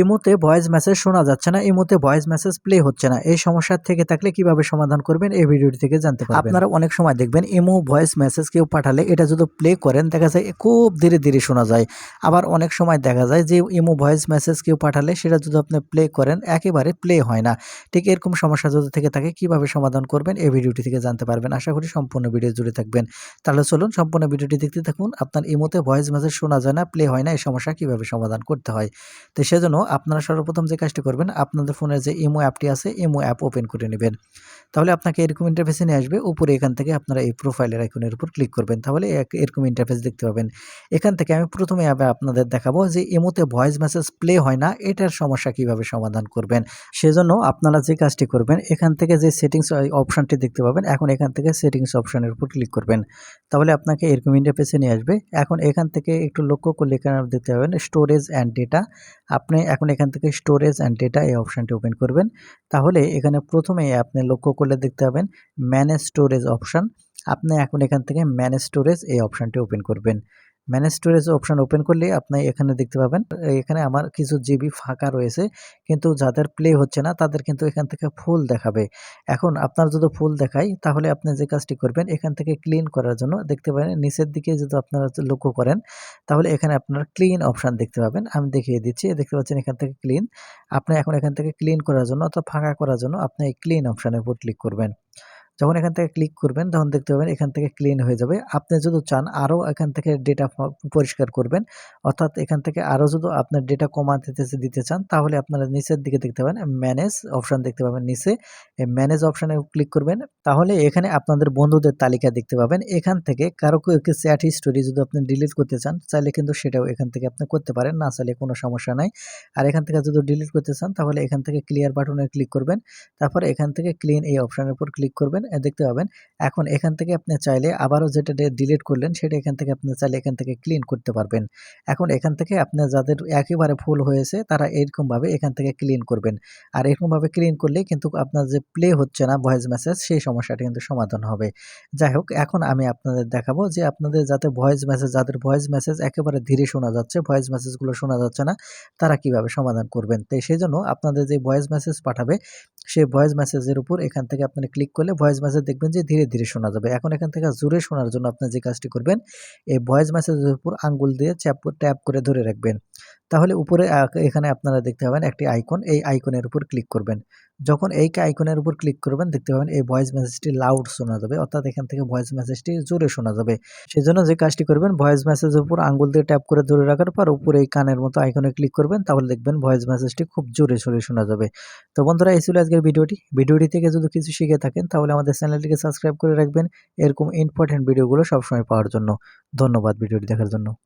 ইমোতে voice message শোনা যাচ্ছে না, ইমোতে ভয়েস মেসেজ প্লে হচ্ছে না। এই সমস্যার থেকে থাকলে কীভাবে সমাধান করবেন? এই ভিডিওটি থেকে জানতে পারবেন। আপনারা অনেক সময় দেখবেন, ইমো ভয়েস মেসেজ কেউ পাঠালে এটা যদি প্লে করেন, দেখা যায় খুব ধীরে ধীরে শোনা যায়। আবার অনেক সময় দেখা যায় যে ইমো ভয়েস মেসেজ কেউ পাঠালে সেটা যদি আপনি প্লে করেন, একেবারে প্লে হয় না। ঠিক এরকম সমস্যা যদি থেকে থাকে, কীভাবে সমাধান করবেন? এই ভিডিওটি থেকে জানতে পারবেন। আশা করি সম্পূর্ণ ভিডিও জুড়ে থাকবেন। তাহলে চলুন সম্পূর্ণ ভিডিওটি দেখতে থাকুন। আপনার ইমোতে ভয়েস মেসেজ শোনা যায় না, প্লে হয় না, এই সমস্যা কীভাবে সমাধান করতে হয়? তো সেজন্য আপনারা সর্বপ্রথম যে কাজটি করবেন, আপনাদের ফোনের যে ইমো অ্যাপটি আছে, ইমো অ্যাপ ওপেন করে নেবেন। তাহলে আপনাকে এরকম ইন্টারফেসে নিয়ে আসবে, উপরে এখান থেকে আপনারা এই প্রোফাইলের আইকনের উপর ক্লিক করবেন। তাহলে এরকম ইন্টারফেস দেখতে পাবেন। এখান থেকে আমি প্রথমে আপনাদের দেখাবো যে ইমোতে ভয়েস মেসেজ প্লে হয় না, এটার সমস্যা কীভাবে সমাধান করবেন। সেজন্য আপনারা যে কাজটি করবেন, এখান থেকে যে সেটিংস অপশানটি দেখতে পাবেন, এখন এখান থেকে সেটিংস অপশানের উপর ক্লিক করবেন। তাহলে আপনাকে এরকম ইন্টারফেসে নিয়ে আসবে। এখন এখান থেকে একটু লক্ষ্য করলে এখানে দেখতে পাবেন স্টোরেজ অ্যান্ড ডেটা আপনি এখন এখান থেকে স্টোরেজ অ্যান্ড ডেটা এই অপশানটি ওপেন করবেন। তাহলে এখানে প্রথমে আপনি লক্ষ্য করলে দেখতে পাবেন ম্যানেজ স্টোরেজ অপশান আপনি এখন এখান থেকে ম্যানেজ স্টোরেজ এই অপশানটি ওপেন করবেন। ম্যানেজ স্টোরেজ অপশান ওপেন করলে আপনি এখানে দেখতে পাবেন, এখানে আমার কিছু জিবি ফাঁকা রয়েছে, কিন্তু যাদের প্লে হচ্ছে না, তাদের কিন্তু এখান থেকে ফুল দেখাবে। এখন আপনার যদি ফুল দেখায়, তাহলে আপনি যে কাজটি করবেন, এখান থেকে ক্লিন করার জন্য দেখতে পাবেন নিচের দিকে যদি আপনারা লক্ষ্য করেন, তাহলে এখানে আপনার ক্লিন অপশান দেখতে পাবেন। আমি দেখিয়ে দিচ্ছি, দেখতে পাচ্ছেন এখান থেকে ক্লিন আপনি এখন এখান থেকে ক্লিন করার জন্য অথবা ফাঁকা করার জন্য আপনি এই ক্লিন অপশানের উপর ক্লিক করবেন। যখন এখান থেকে ক্লিক করবেন, তখন দেখতে পাবেন এখান থেকে ক্লিন হয়ে যাবে। আপনি যদি চান আরও এখান থেকে ডেটা পরিষ্কার করবেন, অর্থাৎ এখান থেকে আরও যদি আপনার ডেটা কমাতে দিতে- চান, তাহলে আপনারা নিচের দিকে দেখতে পাবেন ম্যানেজ অপশান দেখতে পাবেন নিচে। এই ম্যানেজ অপশানে ক্লিক করবেন, তাহলে এখানে আপনাদের বন্ধুদের তালিকা দেখতে পাবেন। এখান থেকে কারও একটি চ্যাট হিস্টোরি যদি আপনি ডিলিট করতে চান, চাইলে কিন্তু সেটাও এখান থেকে আপনি করতে পারেন, না চাইলে কোনো সমস্যা নাই। আর এখান থেকে যদি ডিলিট করতে চান, তাহলে এখান থেকে ক্লিয়ার বাটনে ক্লিক করবেন। তারপর এখান থেকে ক্লিন এই অপশানের উপর ক্লিক করবেন। এ দেখতে পাবেন। এখন এখান থেকে আপনি চাইলে আবারও যেটা ডিলিট করলেন, সেটা এখান থেকে আপনি চাইলে এখান থেকে ক্লিন করতে পারবেন। এখন এখান থেকে আপনি যাদের একেবারে ফুল হয়েছে, তারা এরকমভাবে এখান থেকে ক্লিন করবেন। আর এরকমভাবে ক্লিন করলে কিন্তু আপনার যে প্লে হচ্ছে না ভয়েস মেসেজ সেই সমস্যাটা কিন্তু সমাধান হবে। যাই হোক, এখন আমি আপনাদের দেখাবো যে আপনাদের যাতে ভয়েস মেসেজ যাদের ভয়েস মেসেজ একেবারে ধীরে শোনা যাচ্ছে ভয়েস মেসেজগুলো শোনা যাচ্ছে না, তারা কীভাবে সমাধান করবেন। তো সেই জন্য আপনাদের যে ভয়েস মেসেজ পাঠাবে সেই ভয়েস মেসেজের উপর এখান থেকে আপনি ক্লিক করলে ভয়েস মেসেজ দেখবেন যে ধীরে ধীরে শোনা যাবে। এখন এখান থেকে জোরে শোনার জন্য আপনি যে কাজটি করবেন, এই ভয়েস মেসেজের উপর আঙ্গুল দিয়ে চ্যাপ ট্যাপ করে ধরে রাখবেন। তাহলে উপরে এখানে আপনারা দেখতে পাবেন একটি আইকন এই আইকনের উপর ক্লিক করবেন। যখন এই আইকনের উপর ক্লিক করবেন, দেখতে পাবেন এই ভয়েস মেসেজটি লাউড শোনা যাবে, অর্থাৎ এখান থেকে ভয়েস মেসেজটি জোরে শোনা যাবে। সেজন্য যে কাজটি করবেন ভয়েস মেসেজের উপর আঙ্গুল দিয়ে ট্যাপ করে ধরে রাখার পর উপরে এই কানের মতো আইকনে ক্লিক করবেন, তাহলে দেখবেন ভয়েস মেসেজটি খুব জোরে সরে শোনা যাবে। তো বন্ধুরা, এই ছিল আজকের ভিডিওটি। ভিডিওটি থেকে যদি কিছু শিখে থাকেন, তাহলে আমাদের চ্যানেলটিকে সাবস্ক্রাইব করে রাখবেন। এরকম ইম্পর্টেন্ট ভিডিওগুলো সবসময় পাওয়ার জন্য। ধন্যবাদ ভিডিওটি দেখার জন্য।